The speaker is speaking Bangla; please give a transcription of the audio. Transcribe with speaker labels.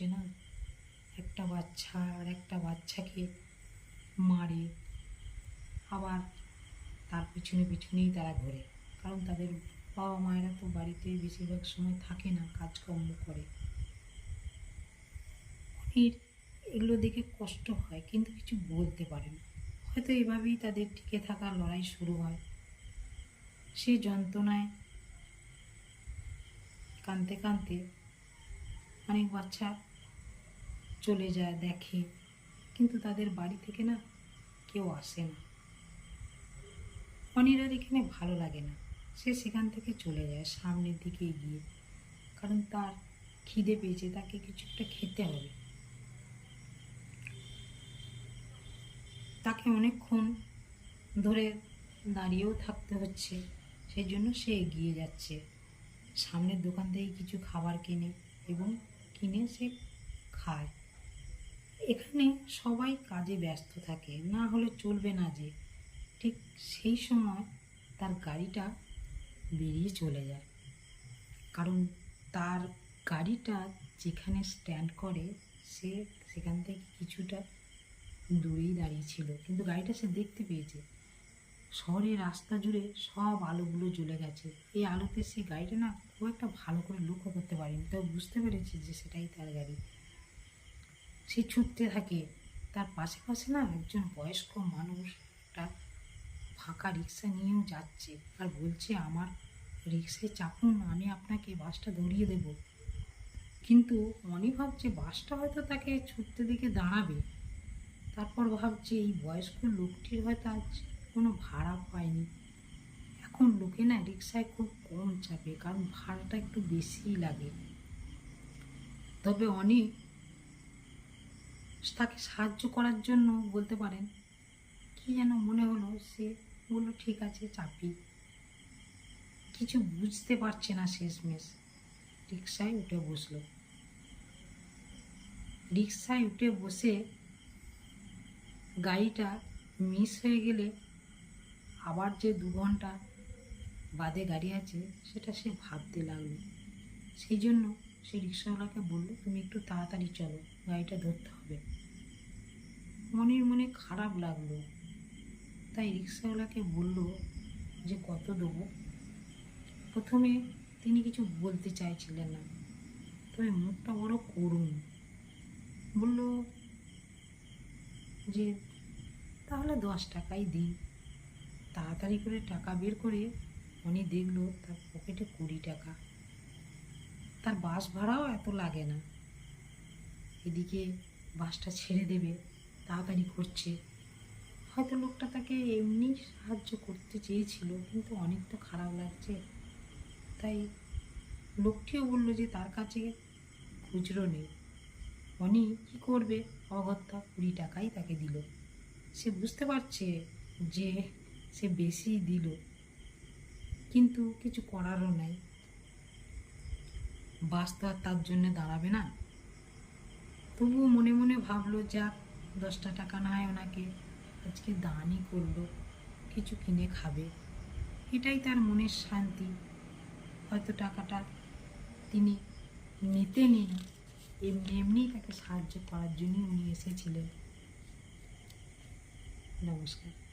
Speaker 1: করছে না? একটা বাচ্চা আর একটা বাচ্চাকে মারে, আবার তার পিছনে পিছনেই তারা ঘোরে। কারণ তাদের বাবা মায়েরা তো বাড়িতে বেশিরভাগ সময় থাকে না, কাজকর্ম করে। অনির এগুলো দেখে কষ্ট হয়, কিন্তু কিছু বলতে পারে না। হয়তো এভাবেই তাদের টিকে থাকার লড়াই শুরু হয়। সে যন্ত্রণায় কাঁদতে কাঁদতে অনেক বাচ্চা চলে যায়, দেখে। কিন্তু তাদের বাড়ি থেকে না কেউ আসে না। অনিরার এখানে ভালো লাগে না। সে সেখান থেকে চলে যায়, সামনের দিকে এগিয়ে। কারণ তার খিদে পেয়েছে, তাকে কিছু একটা খেতে হবে। তাকে অনেকক্ষণ ধরে দাঁড়িয়েও থাকতে হচ্ছে সেই জন্য সে এগিয়ে যাচ্ছে। সামনের দোকান থেকে কিছু খাবার কিনে এবং কিনে সে খায়। এখানে সবাই কাজে ব্যস্ত থাকে, না হলে চলবে না যে। ঠিক সেই সময় তার গাড়িটা বেরিয়ে চলে যায়। কারণ তার গাড়িটা যেখানে স্ট্যান্ড করে, সে সেখান থেকে কিছুটা দূরেই দাঁড়িয়ে ছিল। কিন্তু গাড়িটা সে দেখতে পেয়েছে। শহরের রাস্তা জুড়ে সব আলোগুলো জ্বলে গেছে। এই আলোতে সে গাড়িটা না খুব একটা ভালো করে লক্ষ্য করতে পারেনি। তবে বুঝতে পেরেছে যে সেটাই তার গাড়ি। সে ছুটতে থাকে। তার পাশে পাশে না একজন বয়স্ক মানুষ একটা ফাঁকা রিক্সা নিয়েও যাচ্ছে আর বলছে, আমার রিক্সায় চাপুন, আমি আপনাকে বাসটা ধরিয়ে দেব। কিন্তু মনে ভাবছে, বাসটা হয়তো তাকে ছুটতে দেখে দাঁড়াবে। তারপর ভাবছে, এই বয়স্ক লোকটির হয়তো আজ কোনো ভাড়া পায়নি। এখন লোকে না রিক্সায় খুব কম চাপে, কারণ ভাড়াটা একটু বেশিই লাগে। তবে অনেক তাকে সাহায্য করার জন্য বলতে পারেন। কি যেন মনে হলো সে বলল, ঠিক আছে, চাপি। কিছু বুঝতে পারছে না শেষমেশ। রিক্সায় উঠে বসল। রিক্সায় উঠে বসে গাড়িটা মিস হয়ে গেলে আবার যে দু ঘণ্টা বাদে গাড়ি আছে, সেটা সে ভাবতে লাগল। সেই জন্য সে রিক্সাওয়ালাকে বলল, তুমি একটু তাড়াতাড়ি চলো। গাড়িটা ধরতে হবে। মনের মনে খারাপ লাগল। তাই রিক্সাওয়ালাকে বলল যে, কত দেবো? প্রথমে তিনি কিছু বলতে চাইছিলেন না। তবে মুখটা বড় করুন বলল যে, তাহলে দশ টাকাই দিন। তাড়াতাড়ি করে টাকা বের করে উনি দেখল তার পকেটে কুড়ি টাকা। তার বাস ভাড়াও এত লাগে না। এদিকে বাসটা ছেড়ে দেবে, তাড়াতাড়ি করছে। হয়তো লোকটা তাকে এমনি সাহায্য করতে চেয়েছিল, কিন্তু অনেক তো খারাপ লাগছে। তাই লোকটিও বলল যে তার কাছে খুচরো নেই। অনি কী করবে? অগত্যা কুড়ি টাকাই তাকে দিল। সে বুঝতে পারছে যে সে বেশি দিল, কিন্তু কিছু করারও নাই। বাস তো আর তার জন্য দাঁড়াবে না। তবুও মনে মনে ভাবলো, যাক, দশটা টাকা না হয় ওনাকে। আজকে দানই করল, কিছু কিনে খাবে। এটাই তার মনের শান্তি। হয়তো টাকাটা তিনি নিতেনি না। এমনি, এমনিই তাকে সাহায্য করার জন্যই উনি এসেছিলেন। নমস্কার।